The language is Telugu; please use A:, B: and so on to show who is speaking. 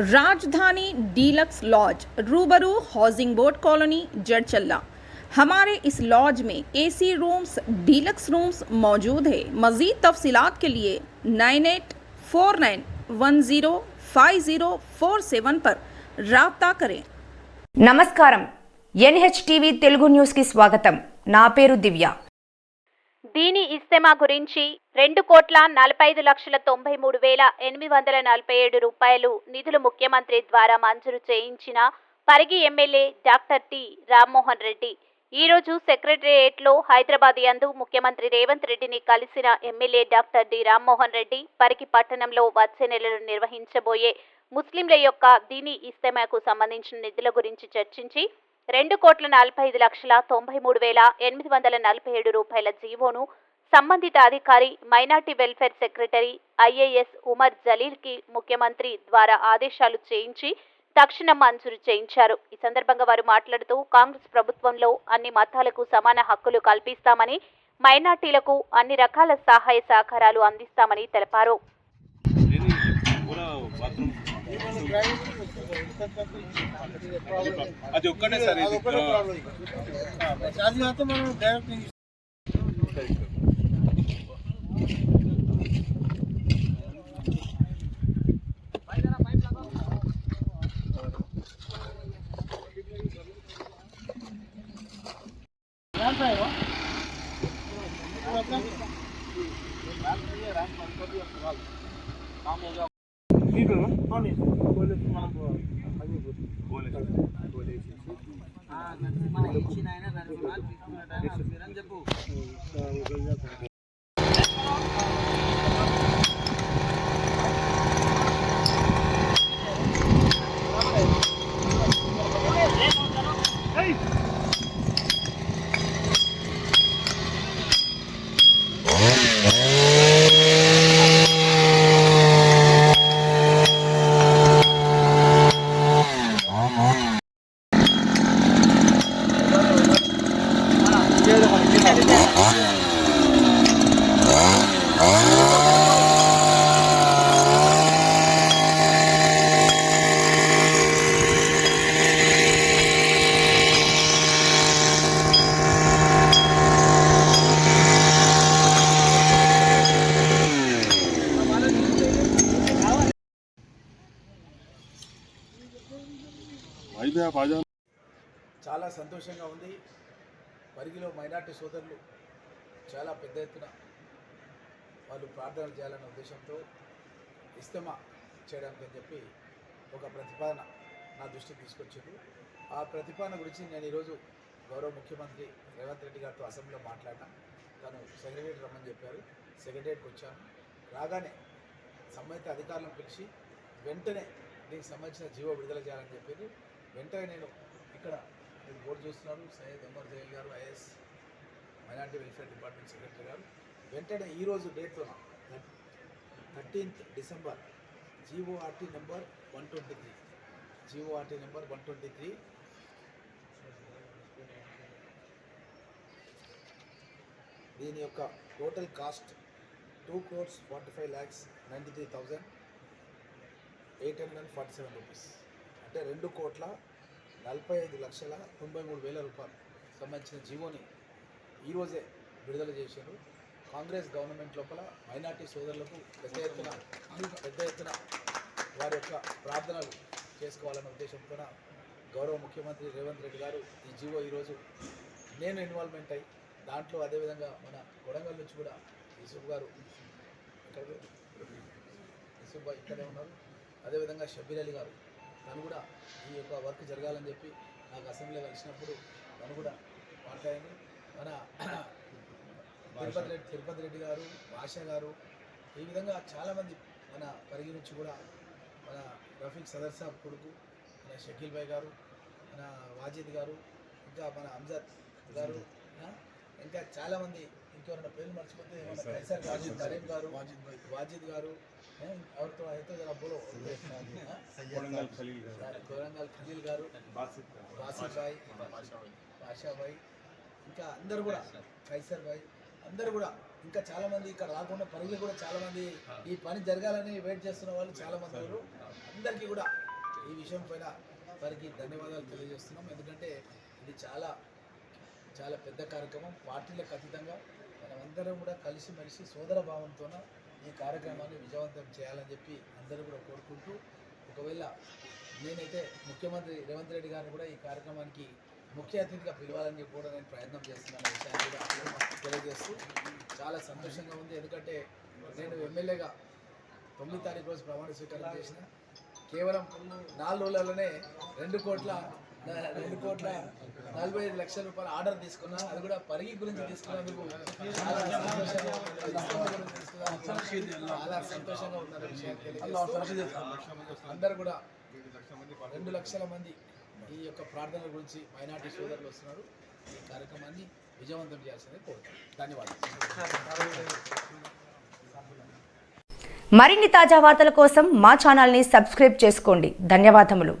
A: राजधानी डीलक्स लॉज रूबरू हाउसिंग बोर्ड कॉलोनी जड़चल्ला हमारे इस लॉज में एसी रूम्स डीलक्स रूम्स मौजूद है मज़ीद तफसीलात के लिए nine eight four nine one zero five zero four seven पर रबता करें
B: నమస్కారం ఎన్హెచ్టీవీ తెలుగు న్యూస్కి స్వాగతం నా పేరు దివ్య
C: దీని ఇస్తెమా గురించి రెండు కోట్ల నలభై ఐదు లక్షల తొంభై మూడు వేల ఎనిమిది వందల నలభై ఏడు రూపాయలు నిధులు ముఖ్యమంత్రి ద్వారా మంజూరు చేయించిన Parigi MLA doctor T Rammohan Reddy. ఈ రోజు సెక్రటరియేట్లో హైదరాబాద్ యందు ముఖ్యమంత్రి రేవంత్ రెడ్డిని కలిసిన MLA doctor D Rammohan Reddy Parigi పట్టణంలో వచ్చే నెలలో నిర్వహించబోయే ముస్లింల యొక్క దీని ఇస్తెమాకు సంబంధించిన నిధుల గురించి చర్చించి రెండు కోట్ల నలభై ఐదు లక్షల తొంభై మూడు వేల ఎనిమిది వందల నలభై ఏడు రూపాయల జీవోను సంబంధిత అధికారి minority welfare secretary IAS Umar జలీల్కి ముఖ్యమంత్రి ద్వారా ఆదేశాలు చేయించి తక్షణం మంజూరు చేయించారు. ఈ సందర్భంగా వారు మాట్లాడుతూ కాంగ్రెస్ ప్రభుత్వంలో అన్ని మతాలకు సమాన హక్కులు కల్పిస్తామని మైనార్టీలకు అన్ని రకాల సహాయ సహకారాలు అందిస్తామని తెలిపారు.
D: పూరా బాత్రూమ్ అది ఒక్కటే సార్ ఇది
E: అది మాత్రం మనం డైరెక్ట్
D: అయితే బాజా
E: చాలా సంతోషంగా ఉంది. పరిగిలో మైనార్టీ సోదరులు చాలా పెద్ద ఎత్తున వాళ్ళు ప్రార్థనలు చేయాలనే ఉద్దేశంతో ఇస్తమా చేయడానికి అని చెప్పి ఒక ప్రతిపాదన నా దృష్టికి తీసుకొచ్చింది ఆ ప్రతిపాదన గురించి నేను ఈరోజు గౌరవ ముఖ్యమంత్రి రేవంత్ రెడ్డి గారితో అసెంబ్లీలో మాట్లాడినా. తను సెక్రటరీ రమ్మని చెప్పారు. సెక్రటరీకి వచ్చాను. రాగానే సంబంధిత అధికారులను పిలిచి వెంటనే దీనికి సంబంధించిన జీవో విడుదల చేయాలని చెప్పారు. వెంటనే నేను ఇక్కడ మీరు బోర్డు చూస్తున్నారు సయ్యద్ అమర్ జైల్ గారు IAS minority welfare department secretary గారు. వెంటనే ఈరోజు డేట్తో thirteenth December GORT number one twenty three. GORT number one twenty three. దీని యొక్క total cost two crores forty five lakhs ninety three thousand eight hundred and forty seven rupees. అంటే రెండు కోట్ల నలభై ఐదు లక్షల తొంభై మూడు వేల రూపాయలు సంబంధించిన జీవోని ఈరోజే విడుదల చేశారు. కాంగ్రెస్ గవర్నమెంట్ లోపల మైనార్టీ సోదరులకు పెద్ద ఎత్తున పెద్ద ఎత్తున వారి యొక్క ప్రార్థనలు చేసుకోవాలనే ఉద్దేశంతో గౌరవ ముఖ్యమంత్రి రేవంత్ రెడ్డి గారు ఈ జీవో ఈరోజు నేను ఇన్వాల్వ్మెంట్ అయ్యి దాంట్లో అదేవిధంగా మన కొడంగల్ నుంచి కూడా యూసుఫ్ గారు ఇక్కడ యూసుఫ్ భాయ్ ఇక్కడే ఉన్నారు. అదేవిధంగా షబీర్ అలీ గారు తను కూడా ఈ యొక్క వర్క్ జరగాలని చెప్పి నాకు అసెంబ్లీలో కలిసినప్పుడు తను కూడా మాట్లాడింది. మన తిరుపతి రెడ్డి తిరుపతి రెడ్డి గారు భాష గారు ఈ విధంగా చాలామంది మన పరిగి నుంచి కూడా మన రఫీక్ సదర్ సాబ్ కొడుకు మన షకీల్ భాయ్ గారు మన వాజిద్ గారు ఇంకా మన అంజద్ గారు ఇంకా చాలామంది ఇంకెవరైనా పేర్లు మర్చిపోతే మన కైసర్ గారు కరీం గారు వాజిద్ భాయ్. వాజిద్ గారు ఏ, ఎవరితో అయితే జరా బోలో.
D: ఖలీల్ గారు.
E: కొరంగల్ ఖలీల్ గారు.
D: బాసిత్
E: బాసిర్ భాయ్ బాషా భాయ్ ఇంకా అందరు కూడా కైసర్ భాయ్ అందరు కూడా ఇంకా చాలా మంది ఇక్కడ రాకుండా పరిగిలు కూడా చాలా మంది ఈ పని జరగాలని వెయిట్ చేస్తున్న వాళ్ళు చాలా మంది ఉన్నారు. అందరికీ కూడా ఈ విషయం పైన వారికి ధన్యవాదాలు తెలియజేస్తున్నాం. ఎందుకంటే ఇది చాలా చాలా పెద్ద కార్యక్రమం. పార్టీలకు అతీతంగా మనమందరం కూడా కలిసిమెలిసి సోదర భావంతోన ఈ కార్యక్రమాన్ని విజయవంతం చేయాలని చెప్పి అందరూ కూడా కోరుకుంటూ ఒకవేళ నేనైతే ముఖ్యమంత్రి రేవంత్ రెడ్డి గారిని కూడా ఈ కార్యక్రమానికి ముఖ్య అతిథిగా పిలవాలని చెప్పి కూడా నేను ప్రయత్నం చేస్తున్నాను విషయాన్ని కూడా తెలియజేస్తూ చాలా సంతోషంగా ఉంది. ఎందుకంటే నేను ఎమ్మెల్యేగా తొమ్మిది తారీఖు రోజు ప్రమాణ స్వీకారం చేసిన కేవలం నాలుగు రోజులలోనే రెండు కోట్ల రెండు కోట్ల నలభై ఐదు లక్షల రూపాయల ఆర్డర్ తీసుకున్నా అది కూడా పరిగి గురించి తీసుకున్నందుకు చాలా సంతోషంగా సంతోషంగా అందరూ కూడా రెండు లక్షల మంది ఈ యొక్క ప్రార్థనల గురించి మైనార్టీ సోదరులు వస్తున్నారు. ఈ కార్యక్రమాన్ని విజయవంతం చేయాల్సిందే కోరుతాను ధన్యవాదాలు.
B: మరిన్ని తాజా వార్తల కోసం మా ఛానల్ని సబ్స్క్రైబ్ చేసుకోండి. ధన్యవాదములు.